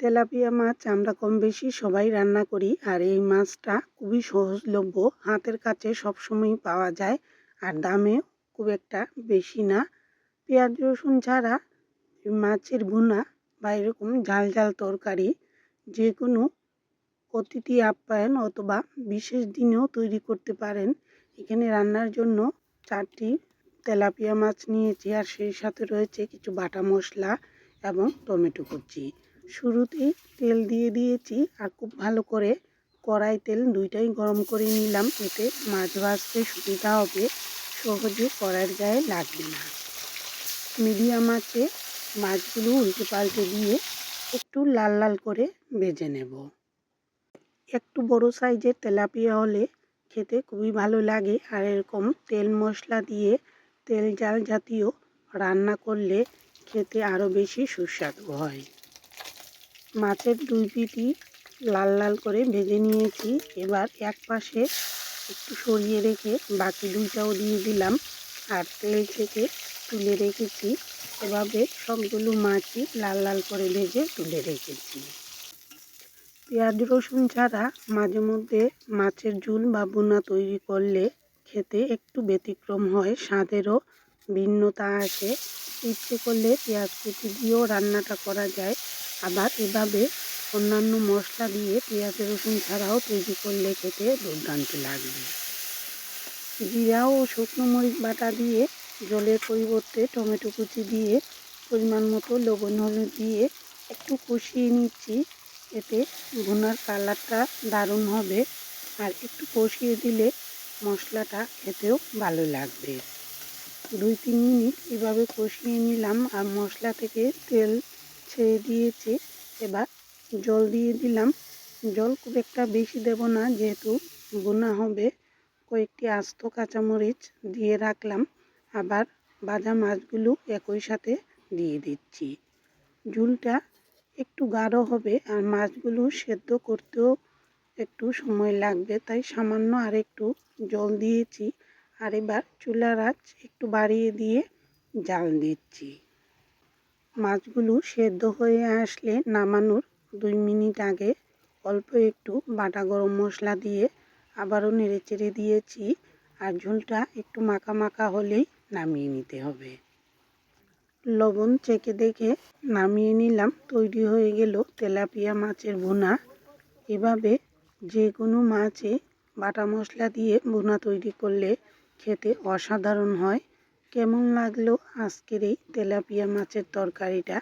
Tilapia মাছ আমরা কম বেশি সবাই রান্না করি আর এই মাছটা খুবই সহজলভ্য। হাতের কাছে সবসময়ই পাওয়া যায় আর দামে খুব একটা বেশি না। পেঁয়াজ, রসুন ছাড়া মাছের ভুনা বা এরকম ঝাল ঝাল তরকারি যে কোনো অতিথি আপ্যায়ন অথবা বিশেষ দিনেও তৈরি করতে পারেন। এখানে রান্নার জন্য চারটি তেলাপিয়া মাছ নিয়েছি আর সেই সাথে রয়েছে কিছু বাটা মশলা এবং টমেটো কুচি। শুরুতেই তেল দিয়ে দিয়েছি আর খুব ভালো করে কড়াই তেল দুইটাই গরম করে নিলাম, এতে মাছ ভাজতে সুবিধা হবে। সহজে কড়াইয়ের গায়ে লাগবে না। মিডিয়াম আছে মাছগুলো উল্টে পাল্টে দিয়ে একটু লাল লাল করে ভেজে নেব। একটু বড় সাইজের তেলাপিয়া হলে খেতে খুবই ভালো লাগে, আর এরকম তেল মশলা দিয়ে তেল জাল জাতীয় রান্না করলে খেতে আরও বেশি সুস্বাদু হয়। মাছের দুই পিঠি লাল লাল করে ভেজে নিয়েছি। এবার এক পাশে একটু সরিয়ে রেখে বাকি দুইটাও দিয়ে দিলাম। আর তেল থেকে তুলে রেখেছি। এভাবে সবগুলো মাছই লাল লাল করে ভেজে তুলে রেখেছি। পেঁয়াজ, রসুন ছাড়া মাঝে মধ্যে মাছের ঝুল বা বোনা তৈরি করলে খেতে একটু ব্যতিক্রম হয়, স্বাদেরও ভিন্নতা আসে। ইচ্ছে করলে পেঁয়াজ কুচি দিয়েও রান্নাটা করা যায়। আবার এভাবে অন্যান্য মশলা দিয়ে পেঁয়াজ, রসুন ছাড়াও তৈরি করলে খেতে দুর্দান্ত লাগবে। জিরা ও শুকনো মরিচ বাটা দিয়ে জলের পরিবর্তে টমেটো কুচি দিয়ে পরিমাণ মতো লবণ হলুদ দিয়ে একটু কষিয়ে নিচ্ছি, এতে ভুনার কালারটা দারুণ হবে। আর একটু কষিয়ে দিলে মশলাটা খেতেও ভালো লাগবে। দুই, তিন মিনিট এভাবে কষিয়ে নিলাম আর মশলা থেকে তেল ছেড়ে দিয়েছে। এবার জল দিয়ে দিলাম। জল খুব একটা বেশি দেব না, যেহেতু বোনা হবে। কয়েকটি আস্ত কাঁচামরিচ দিয়ে রাখলাম। আবার ভাজা মাছগুলো একই সাথে দিয়ে দিচ্ছি। ঝুলটা একটু গাঢ় হবে আর মাছগুলো সেদ্ধ করতেও একটু সময় লাগবে, তাই সামান্য আর একটু জল দিয়েছি। আর এবার চুলার আঁচ একটু বাড়িয়ে দিয়ে জাল দিচ্ছি। মাছগুলো সেদ্ধ হয়ে আসলে নামানোর দুই মিনিট আগে অল্প একটু বাটা গরম মশলা দিয়ে আবারও নেড়ে চেড়ে দিয়েছি আর ঝোলটা একটু মাখা মাখা হলেই নামিয়ে নিতে হবে। লবণ চেকে দেখে নামিয়ে নিলাম, তৈরি হয়ে গেল তেলাপিয়া মাছের ভুনা। এভাবে যে কোনো মাছে বাটা মশলা দিয়ে ভুনা তৈরি করলে খেতে অসাধারণ হয়। কেমন লাগল আজকের এই তেলাপিয়া মাছের তরকারিটা?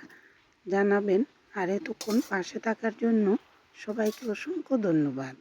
জানাবেন। আর এতক্ষণ পাশে থাকার জন্য সবাইকে অসংখ্য ধন্যবাদ।